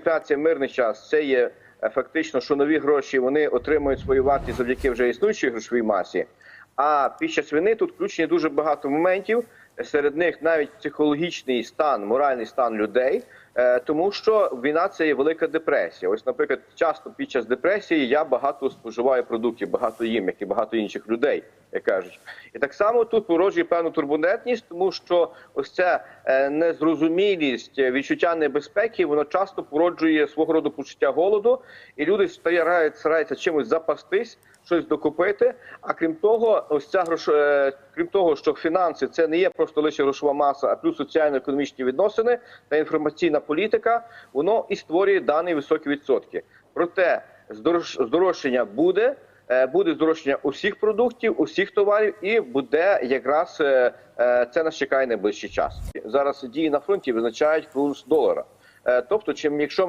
Інфляція мирний час це є е, фактично, що нові гроші вони отримують свою вартість завдяки вже існуючій грошовій масі. А під час війни тут включені дуже багато моментів. Серед них навіть психологічний стан, моральний стан людей, Е, тому що війна це є велика депресія. Ось, наприклад, часто під час депресії я багато споживаю продуктів, багато їм, як і багато інших людей, як кажуть. І так само тут породжує певну турбулентність, тому що ось ця е, незрозумілість, е, відчуття небезпеки, воно часто породжує свого роду почуття голоду, і люди стараються, чимось запастись, щось докупити. А крім того, ось ця грош... е, крім того, що фінанси це не є просто лише грошова маса, а плюс соціально-економічні відносини та інформаційна політика, воно і створює дані високі відсотки. Проте здорож- здорожчання буде. е, Буде здорожчання усіх продуктів, усіх товарів, і буде якраз е, це нас чекає найближчий час. Зараз дії на фронті визначають курс долара. Тобто, чим якщо ми